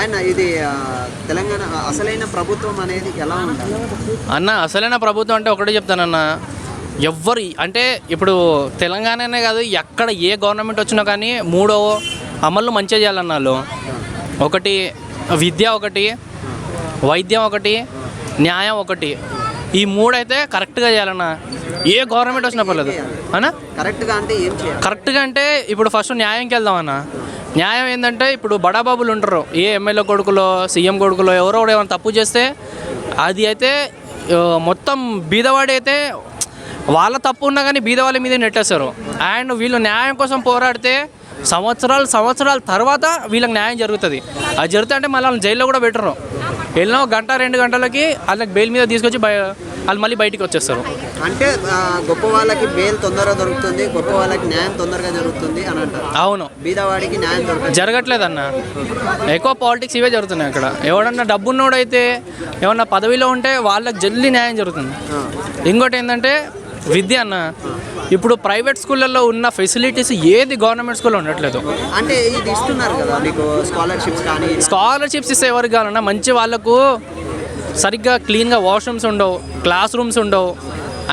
ఆయన ఇది తెలంగాణ అసలైన ప్రభుత్వం అనేది ఎలా ఉండాలి? అన్న అసలైన ప్రభుత్వం అంటే ఒకటే చెప్తానన్న. ఎవ్వరు అంటే ఇప్పుడు తెలంగాణనే కాదు ఎక్కడ ఏ గవర్నమెంట్ వచ్చినా కానీ మూడో అమలు మంచిగా చేయాలన్న వాళ్ళు. ఒకటి విద్య ఒకటి వైద్యం ఒకటి న్యాయం ఒకటి. ఈ మూడైతే కరెక్ట్గా చేయాలన్న. ఏ గవర్నమెంట్ వచ్చినా పర్లేదు. అన్నా? కరెక్ట్గా అంటే కరెక్ట్గా అంటే ఇప్పుడు ఫస్ట్ న్యాయంకి వెళ్దాం అన్న. న్యాయం ఏంటంటే ఇప్పుడు బడాబాబులు ఉంటారు. ఏ ఎమ్మెల్యే కొడుకులో సీఎం కొడుకులో ఎవరో ఏమైనా తప్పు చేస్తే అది అయితే మొత్తం బీదవాడి అయితే వాళ్ళ తప్పు ఉన్నా కానీ బీదవాళ్ళ మీద నెట్టేస్తారు అండ్ వీళ్ళు న్యాయం కోసం పోరాడితే సంవత్సరాలు సంవత్సరాల తర్వాత వీళ్ళకి న్యాయం జరుగుతుంది. అది జరుగుతా అంటే మళ్ళీ జైల్లో కూడా పెట్టరు. వెళ్ళిన గంట రెండు గంటలకి వాళ్ళకి బెయిల్ మీద తీసుకొచ్చి వాళ్ళు మళ్ళీ బయటికి వచ్చేస్తారు. అంటే గొప్ప వాళ్ళకి బెయిల్ తొందరగా దొరుకుతుంది గొప్ప వాళ్ళకి న్యాయం తొందరగా జరుగుతుంది అని అంటారు. అవును. బీదవాడికి న్యాయం దొరకదు. జరగట్లేదన్న. ఎక్కువ పాలిటిక్స్ ఇవే జరుగుతున్నాయి అక్కడ. ఎవడన్నా డబ్బున్నోడైతే ఏమన్నా పదవిలో ఉంటే వాళ్ళకి జల్దీ న్యాయం జరుగుతుంది. ఇంకోటి ఏంటంటే విద్య అన్న. ఇప్పుడు ప్రైవేట్ స్కూళ్ళల్లో ఉన్న ఫెసిలిటీస్ ఏది గవర్నమెంట్ స్కూల్లో ఉండట్లేదు. అంటే ఇది ఇస్తున్నారు కదా మీకు స్కాలర్షిప్స్ కానీ స్కాలర్షిప్స్ ఇస్తే ఎవరికి కావాలన్నా మంచి వాళ్ళకు సరిగ్గా క్లీన్గా వాష్రూమ్స్ ఉండవు క్లాస్ రూమ్స్ ఉండవు.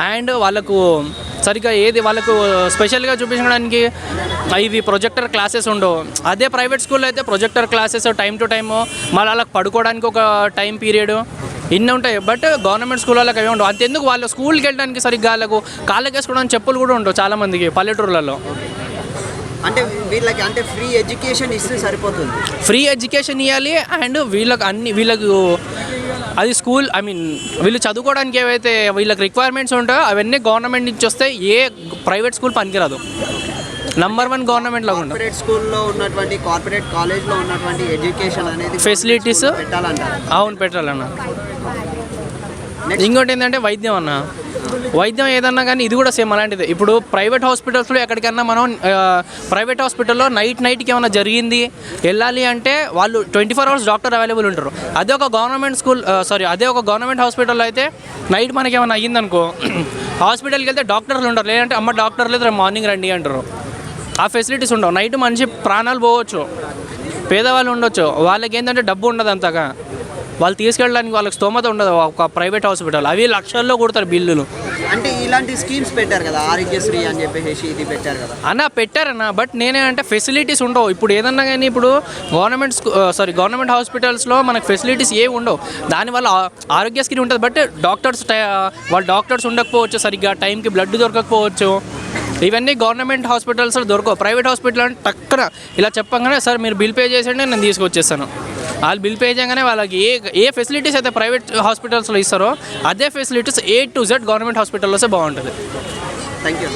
అండ్ వాళ్ళకు సరిగ్గా ఏది వాళ్ళకు స్పెషల్గా చూపించడానికి ఇవి ప్రొజెక్టర్ క్లాసెస్ ఉండవు. అదే ప్రైవేట్ స్కూల్లో అయితే projector classes time to time మళ్ళీ వాళ్ళకి పడుకోవడానికి ఒక టైం పీరియడ్. ఇన్ని ఉంటాయి. బట్ గవర్నమెంట్ స్కూల్ వాళ్ళకి అవి ఉండవు. అంతెందుకు వాళ్ళు స్కూల్కి వెళ్ళడానికి సరిగ్గా వాళ్ళకు కాళ్ళకి వేసుకోవడానికి చెప్పులు కూడా ఉండవు చాలామందికి పల్లెటూర్లలో. అంటే వీళ్ళకి అంటే ఫ్రీ ఎడ్యుకేషన్ ఇస్తే సరిపోతుంది. ఫ్రీ ఎడ్యుకేషన్ ఇవ్వాలి అండ్ వీళ్ళకి అన్ని వీళ్ళకు అది స్కూల్ ఐ మీన్ వీళ్ళు చదువుకోవడానికి ఏవైతే వీళ్ళకి రిక్వైర్మెంట్స్ ఉంటాయో అవన్నీ గవర్నమెంట్ నుంచి వస్తే ఏ ప్రైవేట్ స్కూల్ పనికిరాదు. నంబర్ వన్ గవర్నమెంట్ ఉండదు కార్పొరేట్ స్కూల్లో ఉన్నటువంటి కార్పొరేట్ కాలేజ్లో ఉన్నటువంటి ఎడ్యుకేషన్ అనేది పెట్టాలంటారు. అవును పెట్టాలన్న. ఇంకోటి ఏంటంటే వైద్యం అన్న. వైద్యం ఏదన్నా కానీ ఇది కూడా సేమ్ అలాంటిదే. ఇప్పుడు ప్రైవేట్ హాస్పిటల్స్లో ఎక్కడికన్నా మనం ప్రైవేట్ హాస్పిటల్లో నైట్ నైట్కి ఏమైనా జరిగింది వెళ్ళాలి అంటే వాళ్ళు twenty four hours doctor available ఉంటారు. అదే ఒక గవర్నమెంట్ స్కూల్ సారీ అదే ఒక గవర్నమెంట్ హాస్పిటల్లో అయితే నైట్ మనకి ఏమైనా అయ్యిందనుకో హాస్పిటల్కి వెళ్తే డాక్టర్లు ఉంటారు. లేదంటే అమ్మ డాక్టర్ లేదు రేపు మార్నింగ్ రండి అంటారు. ఆ ఫెసిలిటీస్ ఉండవు. నైట్ మనిషి ప్రాణాలు పోవచ్చు. పేదవాళ్ళు ఉండొచ్చు. వాళ్ళకి ఏంటంటే డబ్బు ఉండదు అంతగా. వాళ్ళు తీసుకెళ్ళడానికి వాళ్ళకి స్తోమత ఉండదు. ఒక ప్రైవేట్ హాస్పిటల్ అవి లక్షల్లో కొడతారు బిల్లులు. అంటే ఇలాంటి స్కీమ్స్ పెట్టారు కదా ఆరోగ్యశ్రీ అని చెప్పేసి ఇది పెట్టారు కదా. అన్న పెట్టారన్న బట్ నేనే అంటే ఫెసిలిటీస్ ఉండవు. ఇప్పుడు ఏదన్నా కానీ ఇప్పుడు గవర్నమెంట్ సారీ గవర్నమెంట్ హాస్పిటల్స్లో మనకు ఫెసిలిటీస్ ఏమి ఉండవు. దానివల్ల ఆరోగ్యశ్రీ ఉంటుంది. బట్ డాక్టర్స్ వాళ్ళ డాక్టర్స్ ఉండకపోవచ్చు సరిగ్గా టైంకి బ్లడ్ దొరకకపోవచ్చు. ఇవన్నీ గవర్నమెంట్ హాస్పిటల్స్లో దొరకవు. ప్రైవేట్ హాస్పిటల్ అంటే టక్కన ఇలా చెప్పగానే సార్ మీరు బిల్ పే చేసేయండి నేను తీసుకొచ్చేస్తాను. వాళ్ళు బిల్ పే చేయగానే వాళ్ళకి ఏ ఏ ఫెసిలిటీస్ అయితే ప్రైవేట్ హాస్పిటల్స్లో ఇస్తారో అదే facilities A to Z government హాస్పిటల్లోసే బాగుంటుంది. Thank you